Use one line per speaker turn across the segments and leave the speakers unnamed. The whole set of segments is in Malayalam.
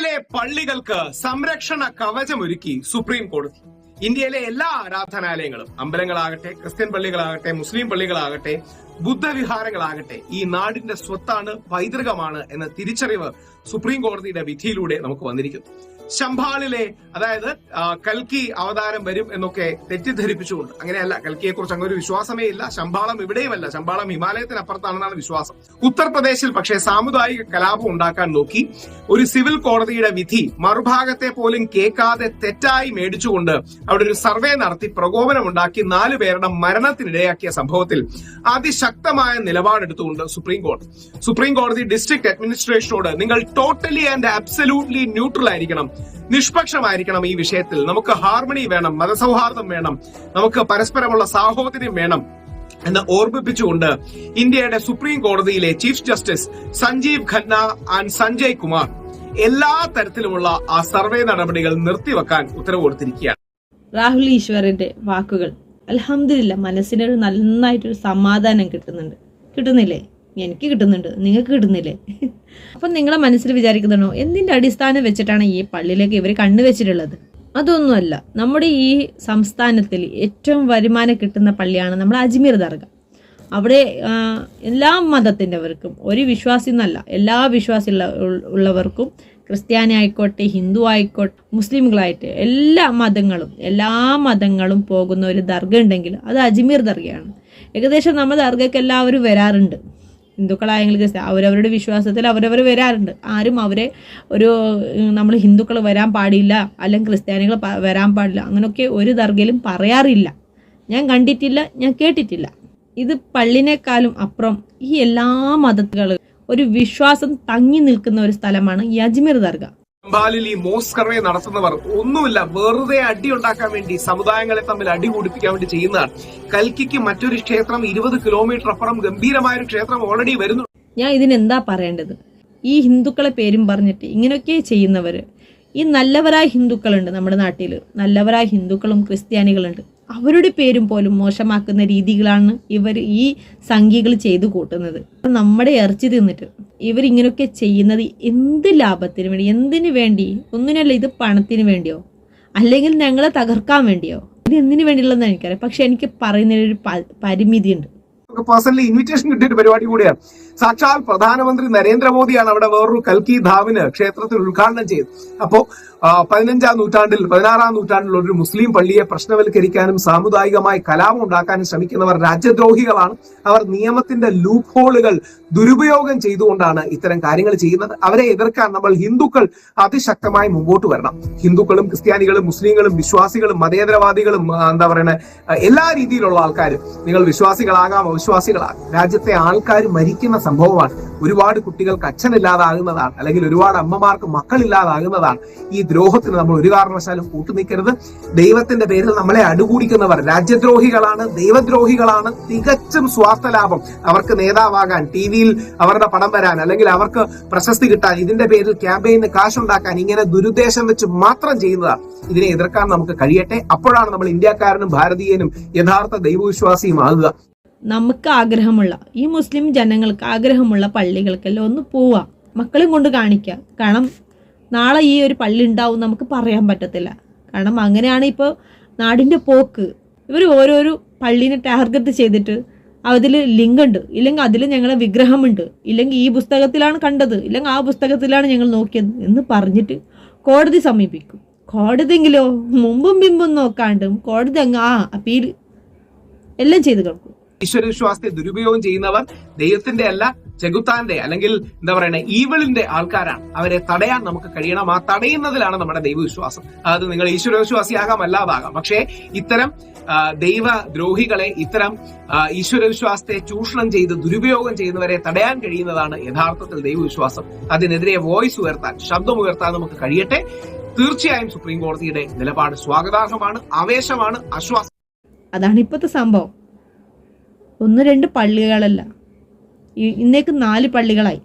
ഇന്ത്യയിലെ പള്ളികൾക്ക് സംരക്ഷണ കവചമൊരുക്കി സുപ്രീം കോടതി. ഇന്ത്യയിലെ എല്ലാ ആരാധനാലയങ്ങളും അമ്പലങ്ങളാകട്ടെ ക്രിസ്ത്യൻ പള്ളികളാകട്ടെ മുസ്ലിം പള്ളികളാകട്ടെ ബുദ്ധവിഹാരങ്ങളാകട്ടെ ഈ നാടിന്റെ സ്വത്താണ് പൈതൃകമാണ് എന്ന തിരിച്ചറിവ് സുപ്രീം കോടതിയുടെ വിധിയിലൂടെ നമുക്ക് വന്നിരിക്കുന്നു. ശംഭാളിലെ അതായത് കൽക്കി അവതാരം വരും എന്നൊക്കെ തെറ്റിദ്ധരിപ്പിച്ചുകൊണ്ട്. അങ്ങനെയല്ല കൽക്കിയെ കുറിച്ച് അങ്ങനെ ഒരു വിശ്വാസമേ ഇല്ല. ശമ്പാളം ഇവിടെയുമല്ല. ശമ്പാളം ഹിമാലയത്തിനപ്പുറത്താണെന്നാണ് വിശ്വാസം. ഉത്തർപ്രദേശിൽ പക്ഷേ സാമുദായിക കലാപം ഉണ്ടാക്കാൻ നോക്കി. ഒരു സിവിൽ കോടതിയുടെ വിധി മറുഭാഗത്തെ പോലും കേൾക്കാതെ തെറ്റായി മേടിച്ചുകൊണ്ട് അവിടെ ഒരു സർവേ നടത്തി പ്രകോപനം ഉണ്ടാക്കി നാലു പേരുടെ മരണത്തിനിടയാക്കിയ സംഭവത്തിൽ അതിശക്തമായ നിലപാടെടുത്തുകൊണ്ട് സുപ്രീം കോടതി. സുപ്രീം കോടതി ഡിസ്ട്രിക്ട് അഡ്മിനിസ്ട്രേഷനോട് നിങ്ങൾ ടോട്ടലി ആൻഡ് അബ്സല്യൂട്ട്ലി ന്യൂട്രൽ ആയിരിക്കണം നിഷ്പക്ഷമായിരിക്കണം ഈ വിഷയത്തിൽ. നമുക്ക് ഹാർമണി വേണം മതസൗഹാർദ്ദം വേണം നമുക്ക് പരസ്പരമുള്ള സാഹോദര്യം വേണം എന്ന് ഓർമ്മിപ്പിച്ചുകൊണ്ട് ഇന്ത്യയുടെ സുപ്രീം കോടതിയിലെ chief justice Sanjiv Khanna and Sanjay Kumar എല്ലാ തരത്തിലുമുള്ള ആ സർവേ നടപടികൾ നിർത്തിവെക്കാൻ ഉത്തരവ് കൊടുത്തിരിക്കുകയാണ്
രാഹുൽ ഈശ്വറിന്റെ വാക്കുകൾ. അലഹമില്ല മനസ്സിനൊരു നന്നായിട്ടൊരു സമാധാനം കിട്ടുന്നുണ്ട്. കിട്ടുന്നില്ലേ? എനിക്ക് കിട്ടുന്നുണ്ട്. നിങ്ങൾക്ക് കിട്ടുന്നില്ലേ? അപ്പം നിങ്ങളെ മനസ്സിൽ വിചാരിക്കുന്നുണ്ടോ? എന്തിന്റെ അടിസ്ഥാനം വെച്ചിട്ടാണ് ഈ പള്ളിയിലേക്ക് ഇവർ കണ്ണു വെച്ചിട്ടുള്ളത്? അതൊന്നുമല്ല. നമ്മുടെ ഈ സംസ്ഥാനത്തിൽ ഏറ്റവും വരുമാനം കിട്ടുന്ന പള്ളിയാണ് നമ്മുടെ അജ്മീർ ദർഗ. അവിടെ എല്ലാ മതത്തിന്റെവർക്കും ഒരു വിശ്വാസി എന്നല്ല എല്ലാ വിശ്വാസി ഉള്ള ഉള്ളവർക്കും ക്രിസ്ത്യാനി ആയിക്കോട്ടെ ഹിന്ദു ആയിക്കോട്ടെ മുസ്ലിമുകളായിട്ട് എല്ലാ മതങ്ങളും എല്ലാ മതങ്ങളും പോകുന്ന ഒരു ദർഗ ഉണ്ടെങ്കിൽ അത് അജ്മീർ ദർഗയാണ്. ഏകദേശം നമ്മുടെ ദർഗയ്ക്ക് എല്ലാവരും വരാറുണ്ട്. ഹിന്ദുക്കളായെങ്കിൽ ക്രിസ്ത്യ അവരവരുടെ വിശ്വാസത്തിൽ അവരവർ വരാറുണ്ട്. ആരും അവരെ ഒരു നമ്മൾ ഹിന്ദുക്കൾ വരാൻ പാടില്ല അല്ലെങ്കിൽ ക്രിസ്ത്യാനികൾ വരാൻ പാടില്ല അങ്ങനെയൊക്കെ ഒരു ദർഗയിലും പറയാറില്ല. ഞാൻ കണ്ടിട്ടില്ല ഞാൻ കേട്ടിട്ടില്ല. ഇത് പള്ളിനേക്കാളും അപ്പുറം ഈ എല്ലാ മതത്തുകൾ ഒരു വിശ്വാസം തങ്ങി നിൽക്കുന്ന ഒരു സ്ഥലമാണ് യജ്മീർ ദർഗ.
ശംഭാലിൽ ഈ മോസ് നടത്തുന്നവർ ഒന്നുമില്ല വെറുതെ അടി ഉണ്ടാക്കാൻ വേണ്ടി സമുദായങ്ങളെ തമ്മിൽ അടി കൂടിപ്പിക്കാൻ വേണ്ടി ചെയ്യുന്നതാണ്. കൽക്കിക്ക് മറ്റൊരു ക്ഷേത്രം ഇരുപത് കിലോമീറ്റർ അപ്പുറം ഗംഭീരമായ ഒരു ക്ഷേത്രം ഓൾറെഡി വരുന്നു.
ഞാൻ ഇതിനെന്താ പറയേണ്ടത്? ഈ ഹിന്ദുക്കളെ പേരും പറഞ്ഞിട്ട് ഇങ്ങനെയൊക്കെ ചെയ്യുന്നവര് ഈ നല്ലവരായ ഹിന്ദുക്കളുണ്ട് നമ്മുടെ നാട്ടിൽ നല്ലവരായ ഹിന്ദുക്കളും ക്രിസ്ത്യാനികളുണ്ട്. അവരുടെ പേരും പോലും മോശമാക്കുന്ന രീതികളാണ് ഇവർ ഈ സംഖ്യകൾ ചെയ്തു കൂട്ടുന്നത്. നമ്മുടെ ഇറച്ചി തിന്നിട്ട് ഇവരിങ്ങനെയൊക്കെ ചെയ്യുന്നത് എന്ത് ലാഭത്തിന് വേണ്ടി എന്തിനു വേണ്ടി? ഒന്നിനല്ല ഇത് പണത്തിന് വേണ്ടിയോ? അല്ലെങ്കിൽ ഞങ്ങളെ തകർക്കാൻ വേണ്ടിയോ? ഇത് എന്തിനു വേണ്ടിയുള്ളതെന്ന് എനിക്കറിയാം. പക്ഷെ എനിക്ക് പറയുന്നതിനൊരു പരിമിതി പരിമിതിയുണ്ട്.
പേഴ്സണലി ഇൻവിറ്റേഷൻ കിട്ടിയ പരിപാടി കൂടിയാണ്. സാക്ഷാൽ പ്രധാനമന്ത്രി നരേന്ദ്രമോദിയാണ് അവിടെ വേറൊരു കൽക്കി ധാമിന് ക്ഷേത്രത്തിൽ ഉദ്ഘാടനം ചെയ്തത്. അപ്പോ പതിനഞ്ചാം നൂറ്റാണ്ടിൽ പതിനാറാം നൂറ്റാണ്ടിൽ ഒരു മുസ്ലിം പള്ളിയെ പ്രശ്നവൽക്കരിക്കാനും സാമുദായികമായി കലാപം ഉണ്ടാക്കാനും ശ്രമിക്കുന്നവർ രാജ്യദ്രോഹികളാണ്. അവർ നിയമത്തിന്റെ ലൂപ്പ് ഹോളുകൾ ദുരുപയോഗം ചെയ്തുകൊണ്ടാണ് ഇത്തരം കാര്യങ്ങൾ ചെയ്യുന്നത്. അവരെ എതിർക്കാൻ നമ്മൾ ഹിന്ദുക്കൾ അതിശക്തമായി മുമ്പോട്ട് വരണം. ഹിന്ദുക്കളും ക്രിസ്ത്യാനികളും മുസ്ലിങ്ങളും വിശ്വാസികളും മതേതരവാദികളും എന്താ പറയുന്നത് എല്ലാ രീതിയിലുള്ള ആൾക്കാരും നിങ്ങൾ വിശ്വാസികളാകാം അവിശ്വാസികളാകാം. രാജ്യത്തെ ആൾക്കാർ മരിക്കുന്ന സംഭവമാണ്. ഒരുപാട് കുട്ടികൾക്ക് അച്ഛനില്ലാതാകുന്നതാണ്. അല്ലെങ്കിൽ ഒരുപാട് അമ്മമാർക്ക് മക്കളില്ലാതാകുന്നതാണ്. ഈ ദ്രോഹത്തിന് നമ്മൾ ഒരു കാരണവശാലും കൂട്ടുനിൽക്കരുത്. ദൈവത്തിന്റെ പേരിൽ നമ്മളെ അടുകൂടിക്കുന്നവർ രാജ്യദ്രോഹികളാണ് ദൈവദ്രോഹികളാണ് തികച്ചും സ്വാർത്ഥ ലാഭം അവർക്ക് നേതാവാകാൻ ടി വിയിൽ അവരുടെ പടം വരാൻ അല്ലെങ്കിൽ അവർക്ക് പ്രശസ്തി കിട്ടാൻ ഇതിന്റെ പേരിൽ ക്യാമ്പയിന് കാശുണ്ടാക്കാൻ ഇങ്ങനെ ദുരുദ്ദേശം വെച്ച് മാത്രം ചെയ്യുന്നതാണ്. ഇതിനെ എതിർക്കാൻ നമുക്ക് കഴിയട്ടെ. അപ്പോഴാണ് നമ്മൾ ഇന്ത്യക്കാരനും ഭാരതീയനും യഥാർത്ഥ ദൈവവിശ്വാസിയും ആകുക
നമുക്ക് ആഗ്രഹമുള്ള ഈ മുസ്ലിം ജനങ്ങൾക്ക് ആഗ്രഹമുള്ള പള്ളികൾക്കെല്ലാം ഒന്ന് പോവാം. മക്കളും കൊണ്ട് കാണിക്കുക കാരണം നാളെ ഈ ഒരു പള്ളി ഉണ്ടാവും നമുക്ക് പറയാൻ പറ്റത്തില്ല. കാരണം അങ്ങനെയാണ് ഇപ്പോൾ നാടിന്റെ പോക്ക്. ഇവർ ഓരോരോ പള്ളീനെ ടാർഗറ്റ് ചെയ്തിട്ട് അതിൽ ലിങ്ക് ഉണ്ട് ഇല്ലെങ്കിൽ അതിൽ ഞങ്ങളെ വിഗ്രഹമുണ്ട്. ഇല്ലെങ്കിൽ ഈ പുസ്തകത്തിലാണ് കണ്ടത്. ഇല്ലെങ്കിൽ ആ പുസ്തകത്തിലാണ് ഞങ്ങൾ നോക്കിയത് എന്ന് പറഞ്ഞിട്ട് കോടതി സമീപിക്കും. കോടതിയെങ്കിലോ മുമ്പും പിമ്പും നോക്കാണ്ടും കോടതി അങ്ങ് ആ അപ്പീൽ എല്ലാം ചെയ്ത് കിടക്കും.
ഈശ്വരവിശ്വാസത്തെ ദുരുപയോഗം ചെയ്യുന്നവർ ദൈവത്തിന്റെ അല്ല ചെകുത്താന്റെ അല്ലെങ്കിൽ എന്താ പറയുന്നത് ഈവിളിന്റെ ആൾക്കാരാണ്. അവരെ തടയാൻ നമുക്ക് കഴിയണം. ആ തടയുന്നതിലാണ് നമ്മുടെ ദൈവവിശ്വാസം. അതായത് നിങ്ങൾ ഈശ്വരവിശ്വാസിയാകാം അല്ലാതാകാം. പക്ഷേ ഇത്തരം ദൈവ ദൈവദ്രോഹികളെ ഇത്തരം ഈശ്വരവിശ്വാസത്തെ ചൂഷണം ചെയ്ത് ദുരുപയോഗം ചെയ്യുന്നവരെ തടയാൻ കഴിയുന്നതാണ് യഥാർത്ഥത്തിൽ ദൈവവിശ്വാസം. അതിനെതിരെ വോയിസ് ഉയർത്താൻ ശബ്ദം ഉയർത്താൻ നമുക്ക് കഴിയട്ടെ. തീർച്ചയായും സുപ്രീം കോടതിയുടെ നിലപാട് സ്വാഗതാർഹമാണ് ആവേശമാണ് ആശ്വാസം
അതാണ് ഇപ്പോഴത്തെ സംഭവം. ഒന്ന് രണ്ട് പള്ളികളല്ല. ഇന്നേക്ക് നാല് പള്ളികളായി.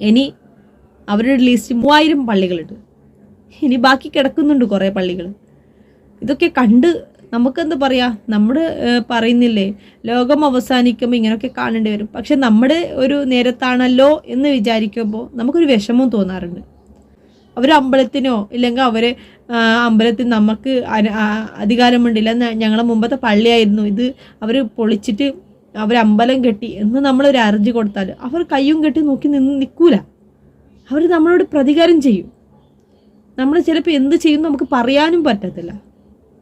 ഇനി അവരുടെ ലിസ്റ്റ് മൂവായിരം പള്ളികളുണ്ട്. ഇനി ബാക്കി കിടക്കുന്നുണ്ട് കുറേ പള്ളികൾ. ഇതൊക്കെ കണ്ട് നമുക്കെന്താ പറയാ? നമ്മുടെ ഏഹ്, പറയുന്നില്ലേ? ലോകം അവസാനിക്കുമ്പോൾ ഇങ്ങനെയൊക്കെ കാണേണ്ടി വരും. പക്ഷെ നമ്മുടെ ഒരു നേരത്താണല്ലോ എന്ന് വിചാരിക്കുമ്പോൾ നമുക്കൊരു വിഷമം തോന്നാറുണ്ട്. അവർ അമ്പലത്തിനോ ഇല്ലെങ്കിൽ അവർ അമ്പലത്തിൽ നമുക്ക് അധികാരമുണ്ടില്ല. ഞങ്ങളെ മുമ്പത്തെ പള്ളിയായിരുന്നു. ഇത് അവർ പൊളിച്ചിട്ട് അവർ അമ്പലം കെട്ടി. എന്ന് നമ്മളൊരു അർജി കൊടുത്താൽ അവർ കയ്യും കെട്ടി നോക്കി നിന്ന് നിൽക്കൂല അവർ നമ്മളോട് പ്രതികാരം ചെയ്യും. നമ്മൾ ചിലപ്പോൾ എന്ത് ചെയ്യും നമുക്ക് പറയാനും പറ്റത്തില്ല.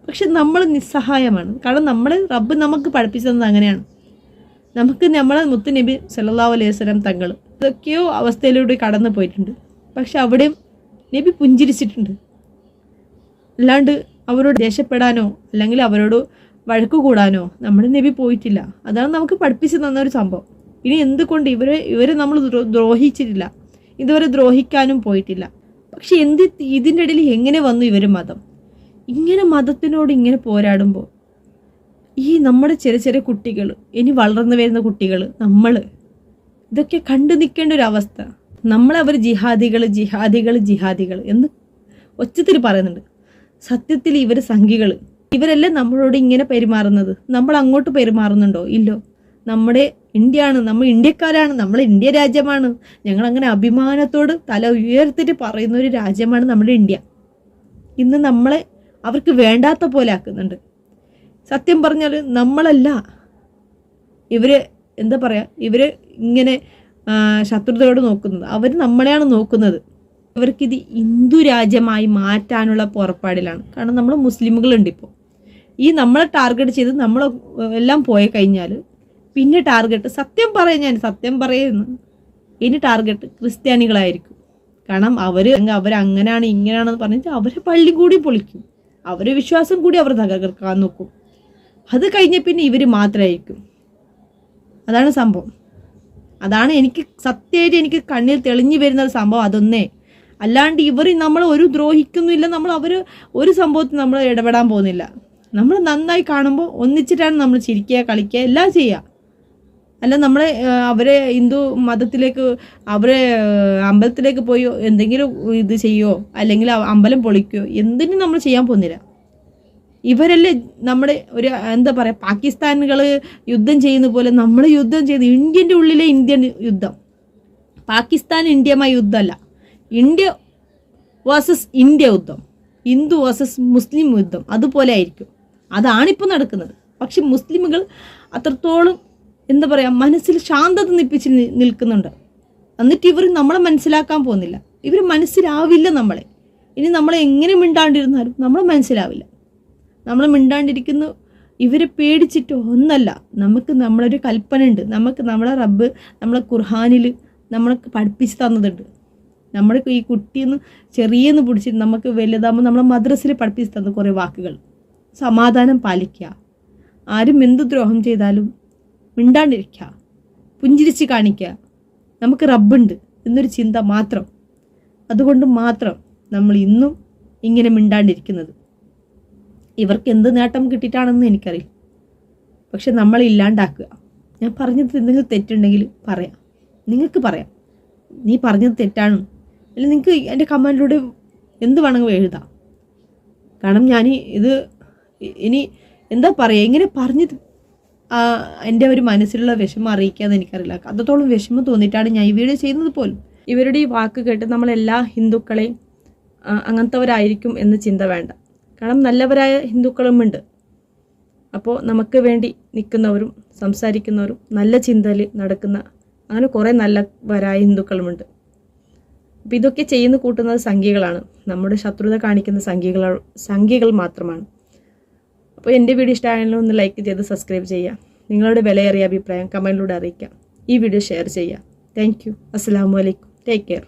പക്ഷെ നമ്മൾ നിസ്സഹായമാണ്. കാരണം നമ്മൾ റബ്ബ് നമുക്ക് പഠിപ്പിച്ചത് അങ്ങനെയാണ്. നമുക്ക് നമ്മളെ മുത്ത് നബി സല്ലല്ലാഹു അലൈഹി സ്വലം തങ്ങൾ ഇതൊക്കെയോ അവസ്ഥയിലൂടെ കടന്നു പോയിട്ടുണ്ട്. പക്ഷെ അവിടെയും നബി പുഞ്ചിരിച്ചിട്ടുണ്ട്. അല്ലാണ്ട് അവരോട് ദേഷ്യപ്പെടാനോ അല്ലെങ്കിൽ അവരോട് വഴക്ക് കൂടാനോ നമ്മുടെ നബി പോയിട്ടില്ല. അതാണ് നമുക്ക് പഠിപ്പിച്ചു തന്ന ഒരു സംഭവം. ഇനി എന്തുകൊണ്ട് ഇവരെ ഇവരെ നമ്മൾ ദ്രോ- ദ്രോഹിച്ചിട്ടില്ല? ഇതുവരെ ദ്രോഹിക്കാനും പോയിട്ടില്ല. പക്ഷെ എന്ത് ഇതിന്റെ ഇടയിൽ എങ്ങനെ വന്നു ഇവർ മതം? ഇങ്ങനെ മതത്തിനോട് ഇങ്ങനെ പോരാടുമ്പോൾ ഈ നമ്മുടെ ചെറിയ ചെറിയ കുട്ടികൾ ഇനി വളർന്നു വരുന്ന കുട്ടികൾ നമ്മൾ ഇതൊക്കെ കണ്ടു നിൽക്കേണ്ട ഒരു അവസ്ഥ. നമ്മളവർ ജിഹാദികൾ ജിഹാദികൾ ജിഹാദികൾ എന്ന് ഒച്ചത്തിൽ പറയുന്നുണ്ട്. സത്യത്തിൽ ഇവർ സംഖികൾ ഇവരല്ലേ നമ്മളോട് ഇങ്ങനെ പെരുമാറുന്നത്? നമ്മൾ അങ്ങോട്ട് പെരുമാറുന്നുണ്ടോ? ഇല്ലോ. നമ്മുടെ ഇന്ത്യയാണ്. നമ്മൾ ഇന്ത്യക്കാരാണ്. നമ്മൾ ഇന്ത്യ രാജ്യമാണ്. ഞങ്ങൾ അങ്ങനെ അഭിമാനത്തോട് തല ഉയർത്തിട്ട് പറയുന്ന ഒരു രാജ്യമാണ് നമ്മുടെ ഇന്ത്യ. ഇന്ന് നമ്മളെ അവർക്ക് വേണ്ടാത്ത പോലെ ആക്കുന്നുണ്ട്. സത്യം പറഞ്ഞാൽ നമ്മളല്ല. ഇവർ എന്താ പറയുക ഇവർ ഇങ്ങനെ ശത്രുതയോട് നോക്കുന്നത്. അവർ നമ്മളെയാണ് നോക്കുന്നത്. ഇവർക്കിത് ഹിന്ദു രാജ്യമായി മാറ്റാനുള്ള പുറപ്പാടിലാണ്. കാരണം നമ്മൾ മുസ്ലിമുകളുണ്ട് ഇപ്പോൾ ഈ നമ്മളെ ടാർഗറ്റ് ചെയ്ത് നമ്മൾ എല്ലാം പോയി കഴിഞ്ഞാൽ പിന്നെ ടാർഗറ്റ് സത്യം പറയാൻ ഞാൻ സത്യം പറയുന്നു ഇനി ടാർഗറ്റ് ക്രിസ്ത്യാനികളായിരിക്കും. കാരണം അവർ അവരങ്ങനെയാണ് ഇങ്ങനെയാണെന്ന് പറഞ്ഞിട്ട് അവരെ പള്ളി കൂടി പൊളിക്കും. അവരെ വിശ്വാസം കൂടി അവർ തകർക്കാൻ നോക്കും. അത് കഴിഞ്ഞ പിന്നെ ഇവർ മാത്രമായിരിക്കും അതാണ് സംഭവം. അതാണ് എനിക്ക് സത്യമായിട്ട് എനിക്ക് കണ്ണിൽ തെളിഞ്ഞു വരുന്ന ഒരു സംഭവം അതൊന്നേ. അല്ലാണ്ട് ഇവർ നമ്മൾ ഒരു ദ്രോഹിക്കുന്നില്ല നമ്മൾ അവർ ഒരു സംഭവത്തിൽ നമ്മൾ ഇടപെടാൻ പോകുന്നില്ല. നമ്മൾ നന്നായി കാണുമ്പോൾ ഒന്നിച്ചിട്ടാണ് നമ്മൾ ചിരിക്കുക കളിക്കുക എല്ലാം ചെയ്യുക. അല്ല നമ്മളെ അവരെ ഹിന്ദു മതത്തിലേക്ക് അവരെ അമ്പലത്തിലേക്ക് പോയോ എന്തെങ്കിലും ഇത് ചെയ്യോ അല്ലെങ്കിൽ അമ്പലം പൊളിക്കുകയോ എന്തിനും നമ്മൾ ചെയ്യാൻ പോകുന്നില്ല. ഇവരല്ലേ നമ്മുടെ ഒരു എന്താ പറയുക പാകിസ്ഥാനുകൾ യുദ്ധം ചെയ്യുന്ന പോലെ നമ്മൾ യുദ്ധം ചെയ്യുന്നത്. ഇന്ത്യന്റെ ഉള്ളിലെ ഇന്ത്യൻ യുദ്ധം. പാകിസ്ഥാൻ ഇന്ത്യയുമായി യുദ്ധമല്ല. ഇന്ത്യ വേഴ്സസ് ഇന്ത്യ യുദ്ധം ഹിന്ദു വേഴ്സസ് മുസ്ലിം യുദ്ധം അതുപോലെ ആയിരിക്കും. അതാണിപ്പോൾ നടക്കുന്നത്. പക്ഷെ മുസ്ലിമുകൾ അത്രത്തോളം എന്താ പറയുക മനസ്സിൽ ശാന്തത നിപ്പിച്ച് നിൽക്കുന്നുണ്ട്. എന്നിട്ട് ഇവർ നമ്മളെ മനസ്സിലാക്കാൻ പോകുന്നില്ല. ഇവർ മനസ്സിലാവില്ല നമ്മളെ. ഇനി നമ്മളെ എങ്ങനെ മിണ്ടാണ്ടിരുന്നാലും നമ്മളെ മനസ്സിലാവില്ല. നമ്മൾ മിണ്ടാണ്ടിരിക്കുന്നു ഇവരെ പേടിച്ചിട്ട് ഒന്നല്ല നമുക്ക് നമ്മളൊരു കൽപ്പന ഉണ്ട് നമുക്ക് നമ്മളെ റബ്ബ് നമ്മളെ ഖുർഹാനിൽ നമ്മളെ പഠിപ്പിച്ച് തന്നതുണ്ട്. നമ്മുടെ ഈ കുട്ടിയെന്ന് ചെറിയെന്ന് പിടിച്ചിട്ട് നമുക്ക് വലുതാകുമ്പോൾ നമ്മളെ മദ്രസിൽ പഠിപ്പിച്ച് തന്ന കുറേ വാക്കുകൾ. സമാധാനം പാലിക്കുക ആരും എന്ത് ദ്രോഹം ചെയ്താലും മിണ്ടാണ്ടിരിക്കുക പുഞ്ചിരിച്ച് കാണിക്കുക നമുക്ക് റബ്ബുണ്ട് എന്നൊരു ചിന്ത മാത്രം. അതുകൊണ്ട് മാത്രം നമ്മൾ ഇന്നും ഇങ്ങനെ മിണ്ടാണ്ടിരിക്കുന്നത്. ഇവർക്ക് എന്ത് നേട്ടം കിട്ടിയിട്ടാണെന്ന് എനിക്കറിയില്ല. പക്ഷെ നമ്മൾ ഇല്ലാണ്ടാക്കുക. ഞാൻ പറഞ്ഞത് എന്തെങ്കിലും തെറ്റുണ്ടെങ്കിൽ പറയാം. നിങ്ങൾക്ക് പറയാം. നീ പറഞ്ഞത് തെറ്റാണ്. അല്ലെങ്കിൽ നിങ്ങൾക്ക് എന്റെ കമന്റിലൂടെ എന്ത് വേണമെങ്കിലും എഴുതാം. കാരണം ഞാൻ ഇത് ഇനി എന്താ പറയുക ഇങ്ങനെ പറഞ്ഞ് എന്റെ ഒരു മനസ്സിലുള്ള വിഷമം അറിയിക്കാന്ന് എനിക്കറിയില്ല. അത്രത്തോളം വിഷമം തോന്നിയിട്ടാണ് ഞാൻ ഈ വീഡിയോ ചെയ്യുന്നത് പോലും. ഇവരുടെ ഈ വാക്ക് കേട്ട് നമ്മളെല്ലാ ഹിന്ദുക്കളെയും അങ്ങനത്തവരായിരിക്കും എന്ന് ചിന്ത വേണ്ട. കാരണം നല്ലവരായ ഹിന്ദുക്കളുമുണ്ട്. അപ്പോൾ നമുക്ക് വേണ്ടി നിൽക്കുന്നവരും സംസാരിക്കുന്നവരും നല്ല ചിന്തയിൽ നടക്കുന്ന അങ്ങനെ കുറേ നല്ലവരായ ഹിന്ദുക്കളുമുണ്ട്. അപ്പോൾ ഇതൊക്കെ ചെയ്യുന്ന കൂട്ടുന്നത് സംഖ്യകളാണ്. നമ്മുടെ ശത്രുത കാണിക്കുന്ന സംഖ്യകൾ സംഖ്യകൾ മാത്രമാണ്. അപ്പോൾ എന്റെ വീഡിയോ ഇഷ്ടമായാലും ഒന്ന് ലൈക്ക് ചെയ്ത് സബ്സ്ക്രൈബ് ചെയ്യുക. നിങ്ങളുടെ വിലയേറിയ അഭിപ്രായം കമന്റിലൂടെ അറിയിക്കാം ഈ വീഡിയോ ഷെയർ ചെയ്യുക. താങ്ക് യു അസ്സാം വലൈക്കും ടേക്ക് കെയർ